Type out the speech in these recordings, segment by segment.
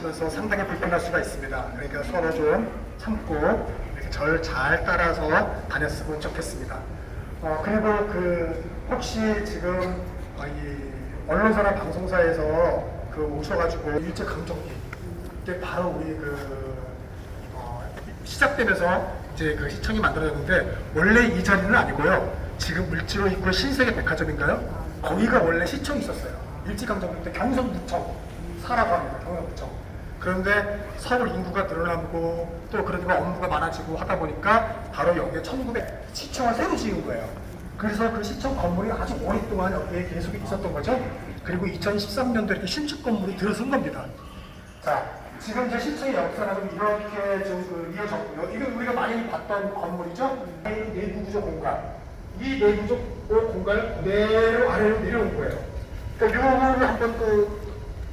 이동하시면서 상당히 불편할 수가 있습니다. 그러니까 서로 좀 참고 절 잘 따라서 다녔으면 좋겠습니다. 어, 그리고 그 혹시 지금 어, 이 언론사나 방송사에서 그 오셔가지고 일제 강점기 이게 바로 우리 그 어, 시작되면서 이제 그 시청이 만들어졌는데 원래 이 자리는 아니고요. 지금 을지로 입구 신세계 백화점인가요? 거기가 원래 시청이 있었어요. 일제강점기 때 경성구청 사라고 합니다. 경성구청. 그런데 서울 인구가 늘어나고 또 그러니까 업무가 많아지고 하다 보니까 바로 여기에 1900 시청을 새로 지은 거예요. 그래서 그 시청 건물이 아주 오랫동안 여기에 계속 있었던 거죠. 그리고 2013년도에 이렇게 신축 건물이 들어선 겁니다. 자, 지금 이제 시청의 역사는 이렇게 좀그 이어졌고요. 이건 우리가 많이 봤던 건물이죠. 내부 구조 공간. 이 내부 구조 공간을 그대로 아래로 내려온 거예요. 그러니까 요거를 한번 그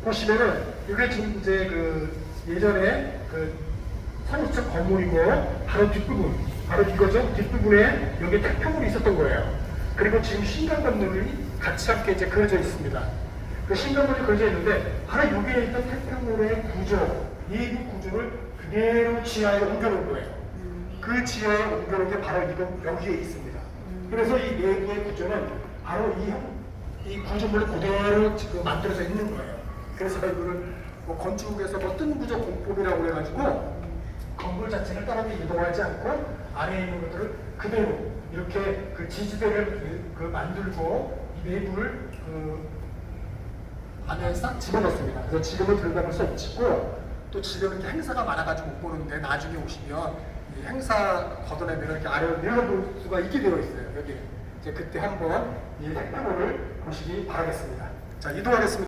보시면은 이게 지금 이제 그 예전에 그 사무처 건물이고 바로 뒷부분, 바로 이거죠. 뒷부분에 여기 태평물이 있었던 거예요. 그리고 지금 신간 건물이 같이 함께 이제 그려져 있습니다. 그 신건물이 그려져 있는데 바로 여기에 있던 태평물의 구조, 내부 구조를 그대로 지하에 옮겨놓은 거예요. 그 지하에 옮겨놓은 게 바로 이거 여기에 있습니다. 그래서 이 내부의 구조는 바로 이, 형- 이 구조물을 그대로 지금 만들어져 있는 거예요. 그래서 이거를 뭐 건축에서 뭐 뜬구조 공법이라고 해가지고 건물 자체를 따로 이동하지 않고 안에 있는 것들을 그대로 이렇게 그 지지대를 그, 그 만들고 이 내부를 그 안에 싹 집어넣습니다. 그래서 지금은 들어갈 수 없고 또 지금 이렇게 행사가 많아가지고 못 보는데 나중에 오시면 이 행사 걷어내면 이렇게 아래로 내려볼 수가 있게 되어 있어요. 여기 이제 그때 한번 이 택배물을 보시기 바라겠습니다. 자 이동하겠습니다.